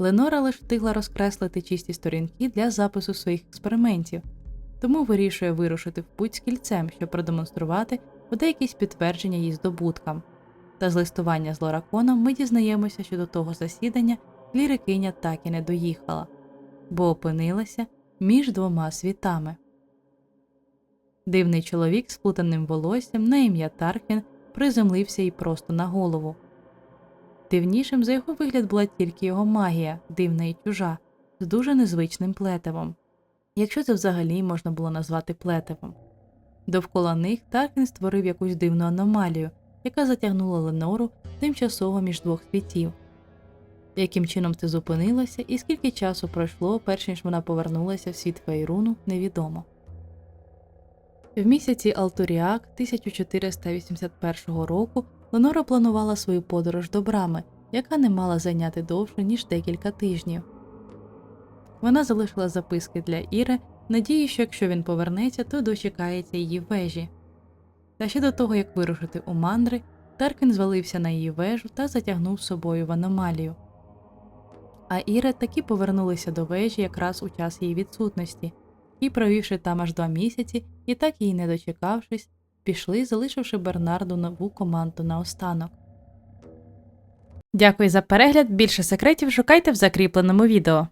Ленора лише встигла розкреслити чисті сторінки для запису своїх експериментів, тому вирішує вирушити в путь з кільцем, щоб продемонструвати буде якісь підтвердження її здобуткам. Та з листування з Лораконом ми дізнаємося, що до того засідання клірикиня так і не доїхала, бо опинилася між двома світами. Дивний чоловік з плутаним волоссям на ім'я Тарквін приземлився їй просто на голову. Дивнішим за його вигляд була тільки його магія, дивна і чужа, з дуже незвичним плетивом, якщо це взагалі можна було назвати плетивом. Довкола них Таркін створив якусь дивну аномалію, яка затягнула Ленору тимчасово між двох світів. Яким чином це зупинилося і скільки часу пройшло, перш ніж вона повернулася в світ Фейруну, невідомо. В місяці Алтуріак 1481 року Ленора планувала свою подорож до брами, яка не мала зайняти довше, ніж декілька тижнів. Вона залишила записки для Іри, надії, що якщо він повернеться, то дочекається її вежі. Та ще до того, як вирушити у мандри, Таркін звалився на її вежу та затягнув з собою в аномалію. А Іра таки повернулися до вежі якраз у час її відсутності, і, провівши там аж два місяці, і так її не дочекавшись, пішли, залишивши Бернарду нову команду на останок. Дякую за перегляд. Більше секретів шукайте в закріпленому відео.